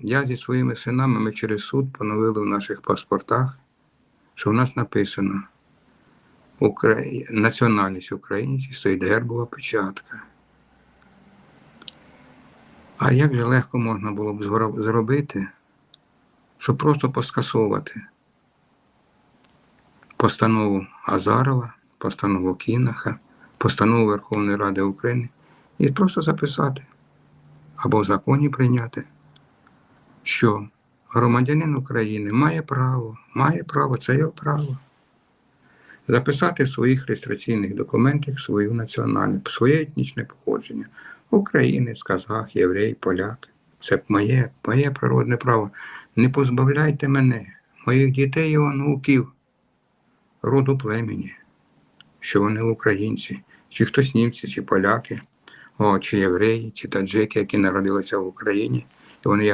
я зі своїми синами ми через суд поновили в наших паспортах, що в нас написано Укра... національність українці, стоїть гербова печатка. А як же легко можна було б зробити, щоб просто поскасовувати постанову Азарова, постанову Кінаха, постанову Верховної Ради України і просто записати або в законі прийняти, що громадянин України має право, має право, це його право. Записати в своїх реєстраційних документах свою національність, своє етнічне походження. Українець, казах, єврей, поляк. Це моє, моє природне право. Не позбавляйте мене, моїх дітей і онуків, роду племені, що вони українці, чи хтось німці, чи поляки, о, чи євреї, чи таджики, які народилися в Україні, і вони